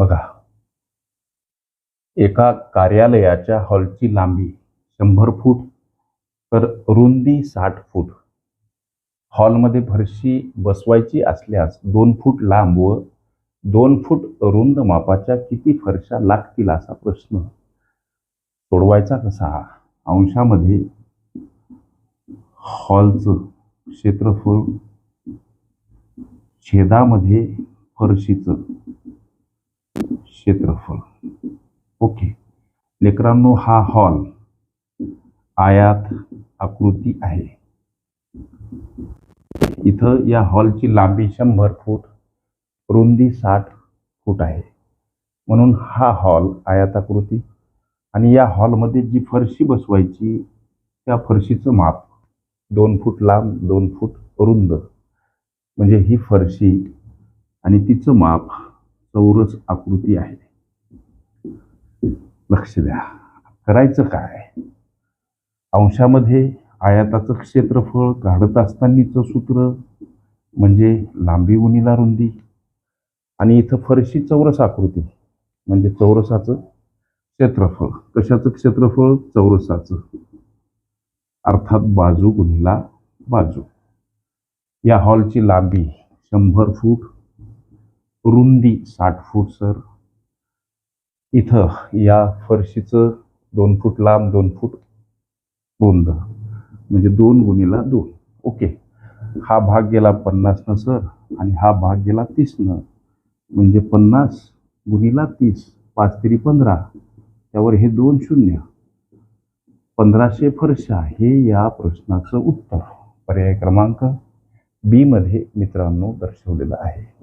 बघा. एका कार्यालयाच्या हॉलची लांबी शंभर फूट तर रुंदी साठ फूट. हॉलमध्ये फरशी बसवायची असल्यास दोन फूट लांब व दोन फूट रुंद मापाच्या किती फरशा लागतील असा प्रश्न सोडवायचा कसा? अंशामध्ये हॉलचं क्षेत्रफळ छेदामध्ये फरशीचं क्षेत्रफळ. ओके. लेकरांनो हा हॉल आयात आकृती आहे. इथं या हॉलची लांबी शंभर फूट रुंदी साठ फूट आहे. म्हणून हा हॉल आयाताकृती आणि या हॉलमध्ये जी फरशी बसवायची त्या फरशीचं माप दोन फूट लांब दोन फूट रुंद. म्हणजे ही फरशी आणि तिचं माप चौरस आकृती आहे. लक्ष द्या. करायचं काय? अंशामध्ये आयाताचं क्षेत्रफळ काढत असतानाचं सूत्र म्हणजे लांबी उनीला रुंदी. आणि इथं फरशी चौरस आकृती म्हणजे चौरसाचं क्षेत्रफळ. कशाचं क्षेत्रफळ? चौरसाचं. अर्थात बाजू गुन्हेला बाजू. या हॉलची लांबी शंभर फूट रुंदी साठ फूट सर. इथं या फरशीचं दोन फूट लांब दोन फूट रुंद. म्हणजे दोन गुणीला दोन. ओके. हा भाग गेला पन्नासनं सर. आणि हा भाग गेला तीसनं म्हणजे पन्नास गुणीला तीस पाच तरी पंधरा. त्यावर हे दोन शून्य. पंधराशे फरशा हे या प्रश्नाचं उत्तर. पर्याय क्रमांक बीमध्ये मित्रांनो दर्शवलेलं आहे.